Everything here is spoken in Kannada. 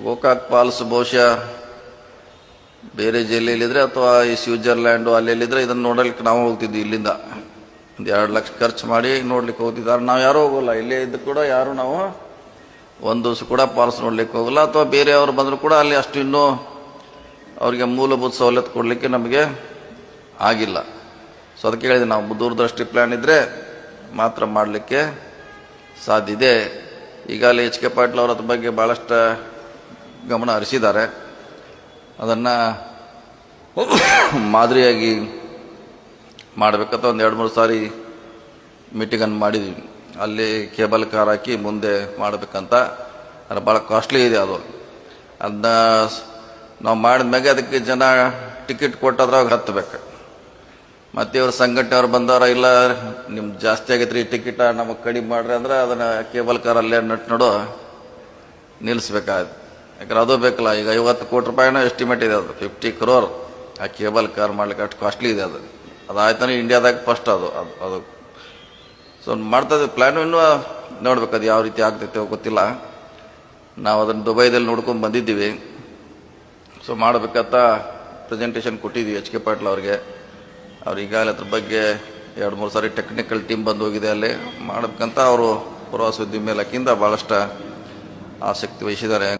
ಗೋಕಾಕ್ ಫಾಲ್ಸ್ ಬಹುಶಃ ಬೇರೆ ಜಿಲ್ಲೆಯಲ್ಲಿದ್ರೆ ಅಥವಾ ಈ ಸ್ವಿಟ್ಜರ್ಲ್ಯಾಂಡು ಅಲ್ಲೆಲ್ಲಿದ್ರೆ ಇದನ್ನು ನೋಡಲಿಕ್ಕೆ ನಾವು ಹೋಗ್ತಿದ್ವಿ ಇಲ್ಲಿಂದ. ಒಂದು ಎರಡು ಲಕ್ಷ ಖರ್ಚು ಮಾಡಿ ನೋಡ್ಲಿಕ್ಕೆ ಹೋಗ್ತಿದ್ದಾರೆ ನಾವು ಯಾರೂ ಹೋಗೋಲ್ಲ. ಇಲ್ಲೇ ಇದ್ದು ಕೂಡ ಯಾರು ನಾವು ಒಂದು ದಿವಸ ಕೂಡ ಫಾಲ್ಸ್ ನೋಡ್ಲಿಕ್ಕೆ ಹೋಗಲ್ಲ. ಅಥವಾ ಬೇರೆಯವರು ಬಂದರೂ ಕೂಡ ಅಲ್ಲಿ ಅಷ್ಟು ಇನ್ನೂ ಅವರಿಗೆ ಮೂಲಭೂತ ಸವಲತ್ತು ಕೊಡಲಿಕ್ಕೆ ನಮಗೆ ಆಗಿಲ್ಲ. ಸೊ ಅದಕ್ಕೆ ಹೇಳಿದೆ, ನಾವು ದೂರದೃಷ್ಟಿ ಪ್ಲ್ಯಾನ್ ಇದ್ದರೆ ಮಾತ್ರ ಮಾಡಲಿಕ್ಕೆ ಸಾಧ್ಯ ಇದೆ. ಈಗಾಗಲೇ ಎಚ್ ಕೆ ಪಾಟೀಲ್ ಅವರ ಬಗ್ಗೆ ಭಾಳಷ್ಟು ಗಮನ ಹರಿಸಿದ್ದಾರೆ. ಅದನ್ನು ಮಾದರಿಯಾಗಿ ಮಾಡಬೇಕಂತ ಒಂದು ಎರಡು ಮೂರು ಸಾರಿ ಮೀಟಿಂಗನ್ನು ಮಾಡಿದ್ವಿ. ಅಲ್ಲಿ ಕೇಬಲ್ ಕಾರ್ ಹಾಕಿ ಮುಂದೆ ಮಾಡಬೇಕಂತ. ಅದು ಭಾಳ ಕಾಸ್ಟ್ಲಿ ಇದೆ ಅದು. ಅದನ್ನ ನಾವು ಮಾಡಿದ್ಮ್ಯಾಗೆ ಅದಕ್ಕೆ ಜನ ಟಿಕೆಟ್ ಕೊಟ್ಟದ್ರಾಗ ಹತ್ತಬೇಕು ಮತ್ತೆ ಇವ್ರ ಸಂಘಟನೆಯವ್ರು ಬಂದವ್ರ, ಇಲ್ಲ ನಿಮ್ಮ ಜಾಸ್ತಿ ಆಗೈತ್ರಿ ಟಿಕೆಟ್ ನಮಗೆ ಕಡಿಮೆ ಮಾಡ್ರಿ ಅಂದ್ರೆ ಅದನ್ನು ಕೇಬಲ್ ಕಾರ್ ಅಲ್ಲೇ ನಟ್ ನೋಡು ನಿಲ್ಲಿಸ್ಬೇಕಾಯ್ತು ಯಾಕಂದ್ರೆ ಅದು ಬೇಕಲ್ಲ, ಈಗ ಐವತ್ತು ಕೋಟಿ ರೂಪಾಯಿನ ಎಸ್ಟಿಮೇಟ್ ಇದೆ ಅದು. ಫಿಫ್ಟಿ ಕ್ರೋರ್ ಆ ಕೇಬಲ್ ಕಾರ್ ಮಾಡ್ಲಿಕ್ಕೆ ಅಷ್ಟು ಕಾಸ್ಟ್ಲಿ ಇದೆ ಅದು. ಅದಾಯ್ತಾನೆ ಇಂಡಿಯಾದಾಗ ಫಸ್ಟ್ ಅದು ಅದು ಅದು. ಸೊ ಮಾಡ್ತಾ ಇದ್ದೀವಿ. ಪ್ಲ್ಯಾನು ಇನ್ನೂ ನೋಡ್ಬೇಕು ಅದು ಯಾವ ರೀತಿ ಆಗ್ತೈತೆ ಗೊತ್ತಿಲ್ಲ. ನಾವು ಅದನ್ನು ದುಬೈದಲ್ಲಿ ನೋಡ್ಕೊಂಡು ಬಂದಿದ್ದೀವಿ. ಸೊ ಮಾಡಬೇಕಂತ ಪ್ರೆಸೆಂಟೇಷನ್ ಕೊಟ್ಟಿದ್ದೀವಿ ಎಚ್ ಕೆ ಪಾಟೀಲ್ ಅವ್ರಿಗೆ. ಅವ್ರು ಈಗಾಗಲೇ ಅದ್ರ ಬಗ್ಗೆ ಎರಡು, ಮೂರು ಸಾರಿ ಟೆಕ್ನಿಕಲ್ ಟೀಮ್ ಬಂದು ಹೋಗಿದೆ ಅಲ್ಲಿ. ಮಾಡಬೇಕಂತ ಅವರು ಪ್ರವಾಸೋದ್ಯಮ ಇಲಾಖೆಯಿಂದ ಭಾಳಷ್ಟು ಆಸಕ್ತಿ ವಹಿಸಿದ್ದಾರೆ.